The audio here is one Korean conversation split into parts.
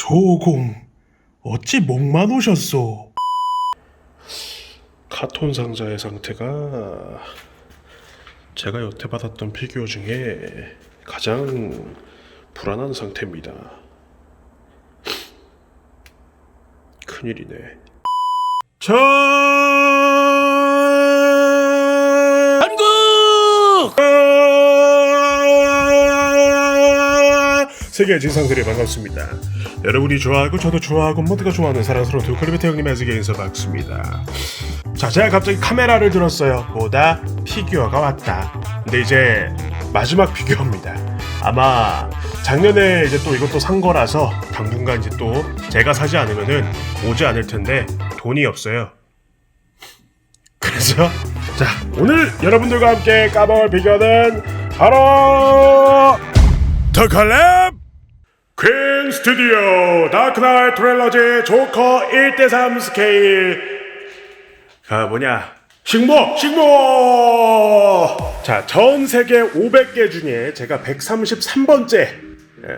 조공 어찌 목만 오셨소? 카톤 상자의 상태가 제가 여태 받았던 피규어 중에 가장 불안한 상태입니다. 큰일이네. 전 세계 진상들이 반갑습니다. 여러분이 좋아하고 저도 좋아하고 모두가 좋아하는 사랑스러운 돌클리베트 형님의 세계에서 박수입니다. 자, 제가 갑자기 카메라를 들었어요. 보다 피규어가 왔다. 근데 이제 마지막 피규어입니다. 아마 작년에 이제 또 이것도 산 거라서 당분간 이제 또 제가 사지 않으면은 오지 않을 텐데 돈이 없어요. 그래서 자 오늘 여러분들과 함께 까먹을 피규어는 바로 더 컬랩 퀸 스튜디오 다크나이트 트릴러지 조커 1대3 스케일. 아 뭐냐? 식모! 식모! 자전 세계 500개 중에 제가 133번째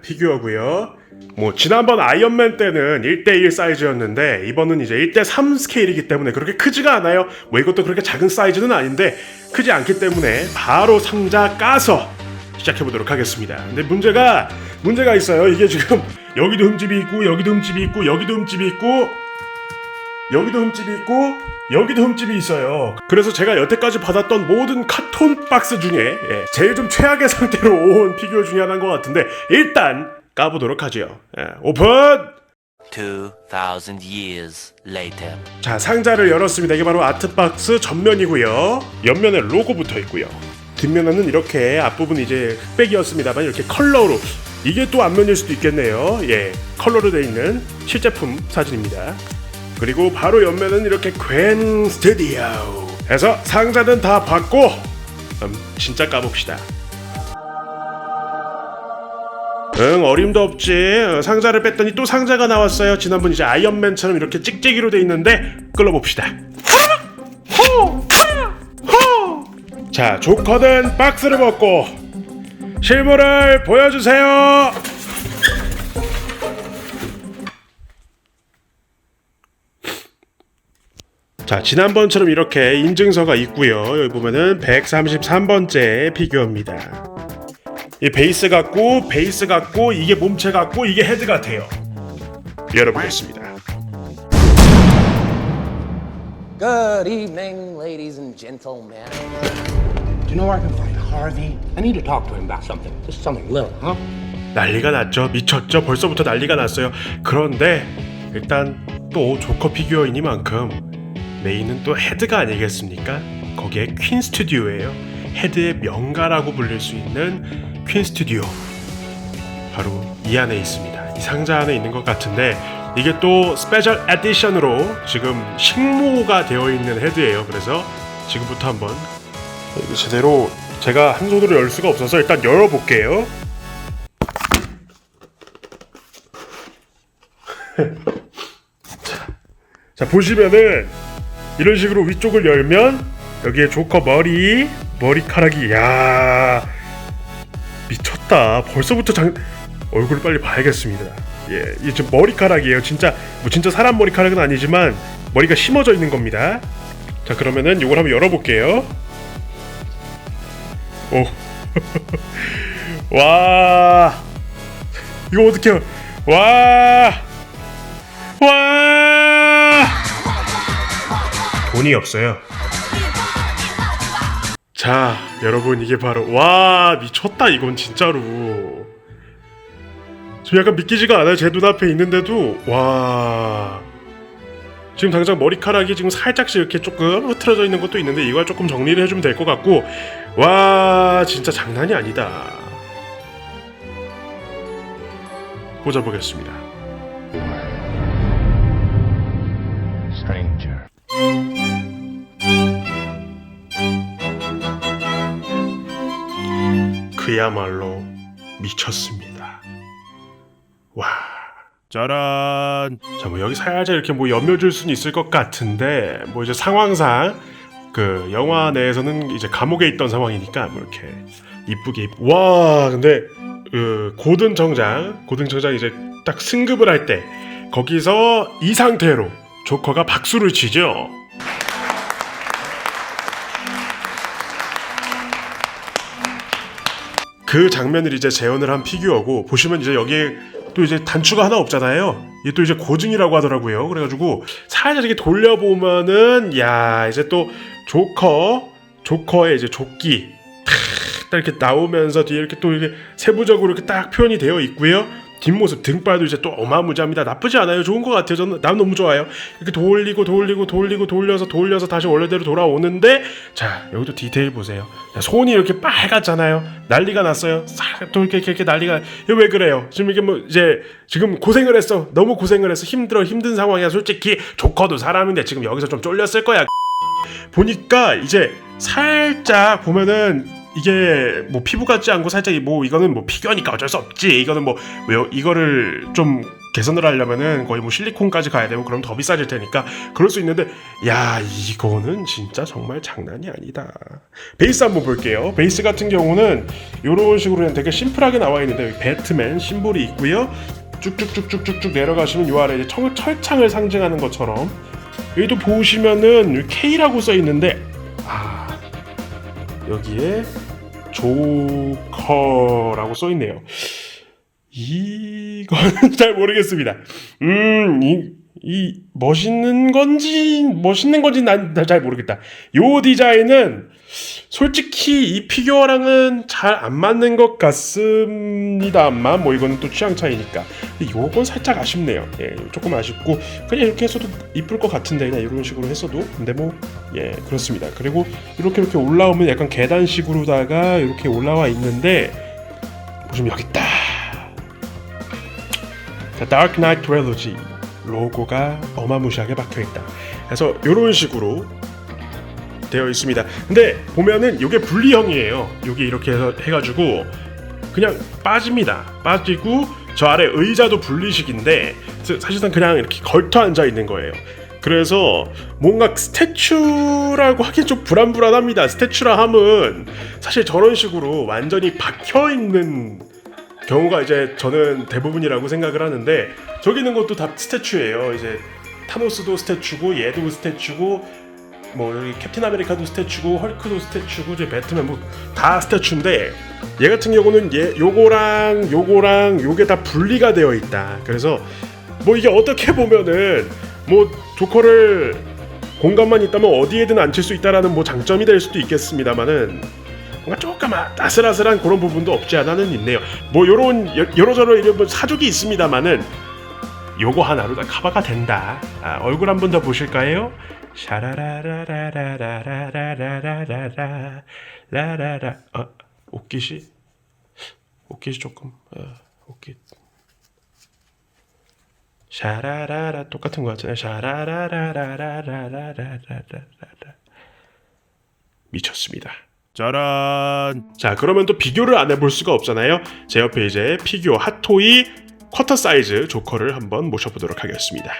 피규어고요. 뭐 지난번 아이언맨 때는 1대1 사이즈였는데 이번은 이제 1대3 스케일이기 때문에 그렇게 크지가 않아요. 뭐 이것도 그렇게 작은 사이즈는 아닌데 크지 않기 때문에 바로 상자 까서 시작해보도록 하겠습니다. 근데 문제가 문제가 있어요 이게 지금 여기도 흠집이 있고 여기도 흠집이 있고 여기도 흠집이 있고 여기도 흠집이 있고 여기도 흠집이 있어요. 그래서 제가 여태까지 받았던 모든 카톤 박스 중에 예, 제일 좀 최악의 상태로 온 피규어 중에 하나인 것 같은데 일단 까보도록 하죠. 예, 오픈! 2,000 years later. 자 상자를 열었습니다. 이게 바로 아트박스 전면이고요. 옆면에 로고 붙어 있고요. 뒷면에는 이렇게 앞부분 이제 흑백이었습니다만 이렇게 컬러로 이게 또 앞면일 수도 있겠네요. 예, 컬러로 돼 있는 실제품 사진입니다. 그리고 바로 옆면은 이렇게 괜 스튜디오 해서 상자는 다 받고 그럼 진짜 까봅시다. 응 어림도 없지. 어, 상자를 뺐더니 또 상자가 나왔어요. 지난번 이제 아이언맨처럼 이렇게 찍찍이로 돼 있는데 끌어봅시다. 자 조커는 박스를 벗고 실물을 보여주세요. 자 지난번처럼 이렇게 인증서가 있고요. 여기 보면은 133번째 피규어입니다. 이 베이스 같고 베이스 같고 이게 몸체 같고 이게 헤드 같아요. 열어보겠습니다. Good evening, ladies and gentlemen. Do you know where I can find Harvey? I need to talk to him about something. Just something little, huh? 난리가 났죠. 미쳤죠. 벌써부터 난리가 났어요. 그런데 일단 또 조커 피규어이니만큼 메인은 또 헤드가 아니겠습니까? 거기에 퀸 스튜디오예요. 헤드의 명가라고 불릴 수 있는 퀸 스튜디오. 바로 이 안에 있습니다. 이 상자 안에 있는 것 같은데 이게 또 스페셜 에디션으로 지금 식모가 되어 있는 헤드예요. 그래서 지금부터 한번 이거 제대로 제가 한 손으로 열 수가 없어서 일단 열어볼게요. 자 보시면은 이런 식으로 위쪽을 열면 여기에 조커 머리 머리카락이 야 미쳤다. 벌써부터 장 얼굴을 빨리 봐야겠습니다. 예 이게 지금 머리카락이에요. 진짜 뭐 진짜 사람 머리카락은 아니지만 머리가 심어져 있는 겁니다. 자 그러면은 이걸 한번 열어볼게요 오 와 이거 어떻게 와 와! 돈이 없어요. 자, 여러분 이게 바로 와 미쳤다 이건 진짜로. 지금 약간 믿기지가 않아요. 제 눈앞에 있는데도 와. 지금 당장 머리카락이 지금 살짝씩 이렇게 조금 흐트러져 있는 것도 있는데 이걸 조금 정리를 해주면 될 것 같고 와 진짜 장난이 아니다. 꽂아보겠습니다. Stranger. 그야말로 미쳤습니다. 와. 짜란. 자, 뭐 여기 살짝 이렇게 뭐 연며줄 수는 있을 것 같은데 뭐 이제 상황상 그 영화 내에서는 이제 감옥에 있던 상황이니까 뭐 이렇게 이쁘게 입... 와, 근데 그 고든 정장, 고든 정장 이제 딱 승급을 할 때 거기서 이 상태로 조커가 박수를 치죠. 그 장면을 이제 재현을 한 피규어고 보시면 이제 여기에 또 이제 단추가 하나 없잖아요. 이게 또 이제 고증이라고 하더라고요. 그래가지고 살짝 이렇게 돌려보면은 야 이제 또 조커 조커의 이제 조끼 딱 이렇게 나오면서 뒤에 이렇게 또 이렇게 세부적으로 이렇게 딱 표현이 되어 있고요. 뒷모습 등발도 이제 또 어마무지합니다. 나쁘지 않아요. 좋은 것 같아요. 저는 난 너무 좋아요. 이렇게 돌리고 돌리고 돌리고 돌려서 돌려서 다시 원래대로 돌아오는데 자 여기도 디테일 보세요. 자, 손이 이렇게 빨갛잖아요. 난리가 났어요. 싹또 이렇게, 이렇게 이렇게 난리가 왜 그래요? 지금 이게 뭐 이제 지금 고생을 했어. 너무 고생을 했어. 힘들어 힘든 상황이야. 솔직히 조커도 사람인데 지금 여기서 좀 쫄렸을 거야. 보니까 이제 살짝 보면은 이게 뭐 피부 같지 않고 살짝 뭐 이거는 뭐 피규어니까 어쩔 수 없지. 이거는 뭐 왜요 이거를 좀 개선을 하려면은 거의 뭐 실리콘까지 가야 되고 그럼 더 비싸질 테니까 그럴 수 있는데 야 이거는 진짜 정말 장난이 아니다. 베이스 한번 볼게요. 베이스 같은 경우는 이런 식으로 그냥 되게 심플하게 나와 있는데 배트맨 심볼이 있고요. 쭉쭉쭉쭉쭉쭉 내려가시면 요 아래 이제 철, 철창을 상징하는 것처럼 여기도 보시면은 K라고 써 있는데 아 여기에 조커라고 써 있네요. 이거는 잘 모르겠습니다. 음, 이, 이 멋있는 건지 멋있는 건지 난 잘 모르겠다. 요 디자인은 솔직히 이 피규어랑은 잘 안 맞는 것 같습니다만 뭐 이거는 또 취향 차이니까. 요건 살짝 아쉽네요. 예 조금 아쉽고 그냥 이렇게 했어도 이쁠 것 같은데 그냥 이런 식으로 했어도. 근데 뭐 예 그렇습니다. 그리고 이렇게 이렇게 올라오면 약간 계단식으로다가 이렇게 올라와 있는데 보시면 여기 있다. 자, 다크 나이트 트릴로지 로고가 어마무시하게 박혀 있다. 그래서 이런 식으로 되어 있습니다. 근데 보면은 이게 분리형이에요. 여기 이렇게 해서 해가지고 그냥 빠집니다. 빠지고 저 아래 의자도 분리식인데 사- 사실상 그냥 이렇게 걸터 앉아 있는 거예요. 그래서 뭔가 스태츄라고 하기엔 좀 불안불안합니다. 스태츄라 함은 사실 저런 식으로 완전히 박혀 있는 경우가 이제 저는 대부분이라고 생각을 하는데 저기 있는 것도 다 스태츄예요. 이제 타노스도 스태츄고 얘도 스태츄고 뭐 여기 캡틴 아메리카도 스태츄고 헐크도 스태츄고 이제 배트맨 뭐 다 스태츄인데 얘 같은 경우는 얘 요거랑 요거랑 요게 다 분리가 되어 있다. 그래서 뭐 이게 어떻게 보면은 뭐 조커를 공간만 있다면 어디에든 앉힐 수 있다라는 뭐 장점이 될 수도 있겠습니다만은 뭔가 조금 아- 아슬아슬한 그런 부분도 없지 않아는 있네요. 뭐 요런 여- 여러저러 이런 뭐 사족이 있습니다만은 요거 하나로 다 커버가 된다. 아, 얼굴 한 번 더 보실까요? 샤라라라라라라라라라라 라라라 어, 옷깃이 옷깃이 조금 어, 옷깃 샤라라라 똑같은 거 같잖아요. 샤라라라라라라라라라라 미쳤습니다. 짜란. 자, 그러면 또 비교를 안 해볼 수가 없잖아요. 제 옆에 이제 피규어 핫토이 쿼터 사이즈 조커를 한번 모셔보도록 하겠습니다.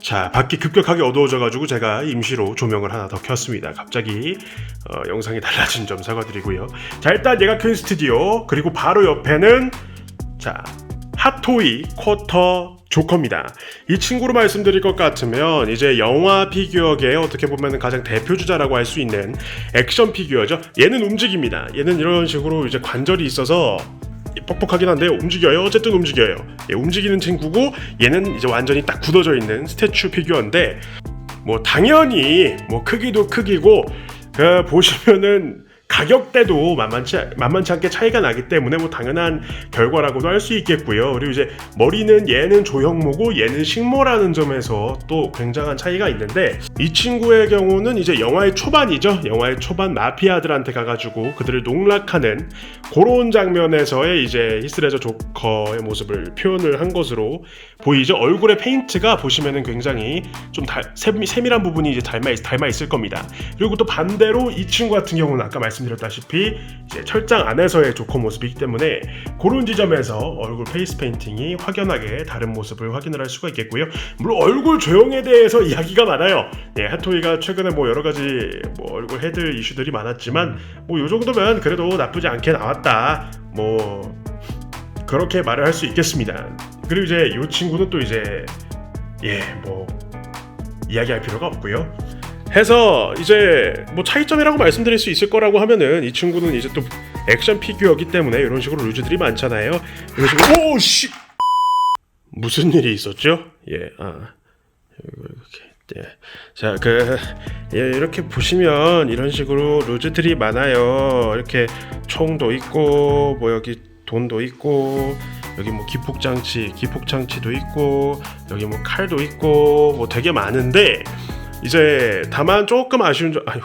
자, 밖이 급격하게 어두워져 가지고 제가 임시로 조명을 하나 더 켰습니다. 갑자기 어, 영상이 달라진 점 사과드리고요. 자, 일단 얘가 큰 스튜디오 그리고 바로 옆에는 자, 핫토이 쿼터 조커입니다. 이 친구로 말씀드릴 것 같으면 이제 영화 피규어계의 어떻게 보면 가장 대표 주자라고 할 수 있는 액션 피규어죠. 얘는 움직입니다. 얘는 이런 식으로 이제 관절이 있어서 뻑뻑하긴 한데 움직여요. 어쨌든 움직여요. 예, 움직이는 친구고 얘는 이제 완전히 딱 굳어져 있는 스태츄 피규어인데 뭐 당연히 뭐 크기도 크기고 그 보시면은 가격대도 만만치 만만치 않게 차이가 나기 때문에 뭐 당연한 결과라고도 할 수 있겠고요. 그리고 이제 머리는 얘는 조형모고 얘는 식모라는 점에서 또 굉장한 차이가 있는데 이 친구의 경우는 이제 영화의 초반이죠. 영화의 초반 마피아들한테 가가지고 그들을 농락하는 그런 장면에서의 이제 히스레저 조커의 모습을 표현을 한 것으로 보이죠. 얼굴의 페인트가 보시면은 굉장히 좀 달, 세밀, 세밀한 부분이 이제 닮아, 있, 닮아 있을 겁니다. 그리고 또 반대로 이 친구 같은 경우는 아까 말씀 말씀드렸다시피 이제 철장 안에서의 조커 모습이기 때문에 그런 지점에서 얼굴 페이스 페인팅이 확연하게 다른 모습을 확인을 할 수가 있겠고요. 물론 얼굴 조형에 대해서 이야기가 많아요. 예, 핫토이가 최근에 뭐 여러 가지 뭐 얼굴 헤드 이슈들이 많았지만 뭐 요 정도면 그래도 나쁘지 않게 나왔다. 뭐 그렇게 말을 할 수 있겠습니다. 그리고 이제 이 친구는 또 이제 예 뭐 이야기할 필요가 없고요. 해서 이제 뭐 차이점이라고 말씀드릴 수 있을 거라고 하면은 이 친구는 이제 또 액션 피규어이기 때문에 이런 식으로 루즈들이 많잖아요. 이런 식으로 오씨 무슨 일이 있었죠? 예, 아 이렇게 예. 자, 그 예, 이렇게 보시면 이런 식으로 루즈들이 많아요. 이렇게 총도 있고 뭐 여기 돈도 있고 여기 뭐 기폭 장치, 기폭 장치도 있고 여기 뭐 칼도 있고 뭐 되게 많은데 이제 다만 조금 아쉬운 점 아유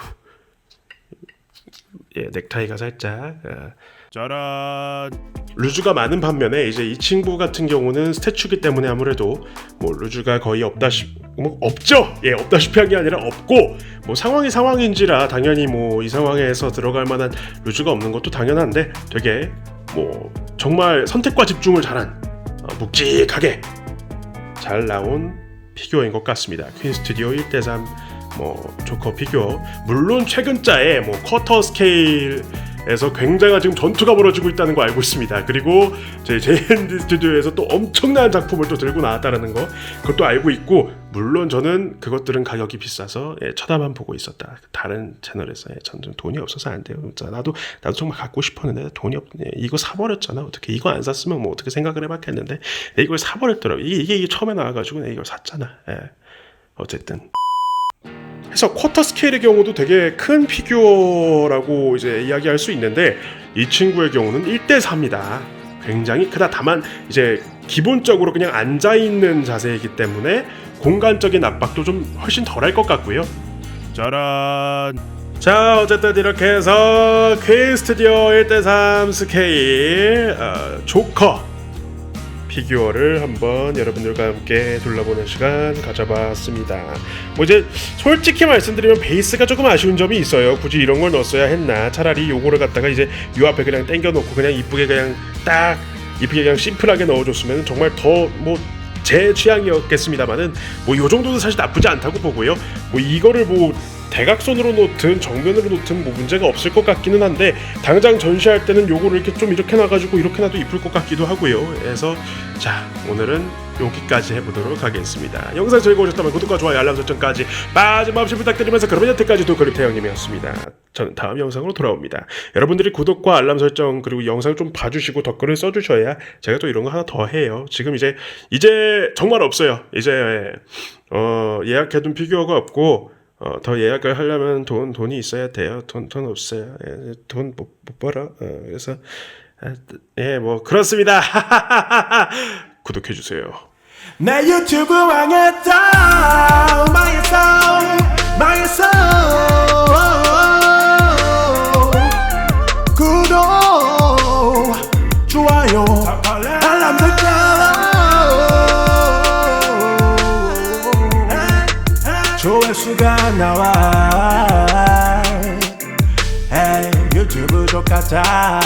예, 넥타이가 살짝 아, 짜란. 루즈가 많은 반면에 이제 이 친구 같은 경우는 스태츄기 때문에 아무래도 뭐 루즈가 거의 없다시 뭐 없죠. 예 없다시피 한 게 아니라 없고 뭐 상황이 상황인지라 당연히 뭐 이 상황에서 들어갈 만한 루즈가 없는 것도 당연한데 되게 뭐 정말 선택과 집중을 잘한 어, 묵직하게 잘 나온 피규어인 것 같습니다. 퀸 스튜디오 1대3 뭐 조커 피규어 물론 최근자에 뭐 쿼터 스케일 에서 굉장한 지금 전투가 벌어지고 있다는 거 알고 있습니다. 그리고 저희 JND 스튜디오에서 또 엄청난 작품을 또 들고 나왔다는 거 그것도 알고 있고 물론 저는 그것들은 가격이 비싸서 예, 쳐다만 보고 있었다. 다른 채널에서 예, 저는 돈이 없어서 안 돼요. 나도 나도 정말 갖고 싶었는데 돈이 없. 예, 이거 사버렸잖아. 어떻게 이거 안 샀으면 뭐 어떻게 생각을 해봤겠는데 예, 이걸 사버렸더라고. 이게, 이게 이게 처음에 나와가지고 이걸 샀잖아. 예. 어쨌든. 해서 쿼터 스케일의 경우도 되게 큰 피규어라고 이제 이야기할 수 있는데 이 친구의 경우는 1대 4입니다. 굉장히 크다. 다만 이제 기본적으로 그냥 앉아 있는 자세이기 때문에 공간적인 압박도 좀 훨씬 덜할 것 같고요. 짜란. 자 어쨌든 이렇게 해서 퀸 스튜디오 1대3 스케일 어, 조커 피규어를 한번 여러분들과 함께 둘러보는 시간 가져봤습니다. 뭐 이제 솔직히 말씀드리면 베이스가 조금 아쉬운 점이 있어요. 굳이 이런 걸 넣었어야 했나? 차라리 요거를 갖다가 이제 요 앞에 그냥 당겨 놓고 그냥 이쁘게 그냥 딱 이쁘게 그냥 심플하게 넣어줬으면 정말 더뭐 제 취향이었겠습니다만은 뭐 요 정도는 사실 나쁘지 않다고 보고요. 뭐 이거를 뭐 대각선으로 놓든 정면으로 놓든 뭐 문제가 없을 것 같기는 한데 당장 전시할 때는 요거를 이렇게 좀 이렇게 놔가지고 이렇게 놔도 이쁠 것 같기도 하고요. 그래서 자 오늘은 여기까지 해보도록 하겠습니다. 영상 즐거우셨다면 구독과 좋아요 알람 설정까지 빠짐없이 부탁드리면서 그러면 여태까지 도 그립 태영님이었습니다. 저는 다음 영상으로 돌아옵니다. 여러분들이 구독과 알람 설정 그리고 영상 좀 봐주시고 댓글을 써주셔야 제가 또 이런 거 하나 더 해요. 지금 이제 이제 정말 없어요. 이제 어, 예약해둔 피규어가 없고 어, 더 예약을 하려면 돈 돈이 있어야 돼요. 돈 돈 없어요. 예, 돈못 못 벌어. 어, 그래서 아, 예, 뭐 그렇습니다. 구독해 주세요. 내 유튜브 망했다 망했어 망 조회수가 나와 에이, 유튜브 족 같아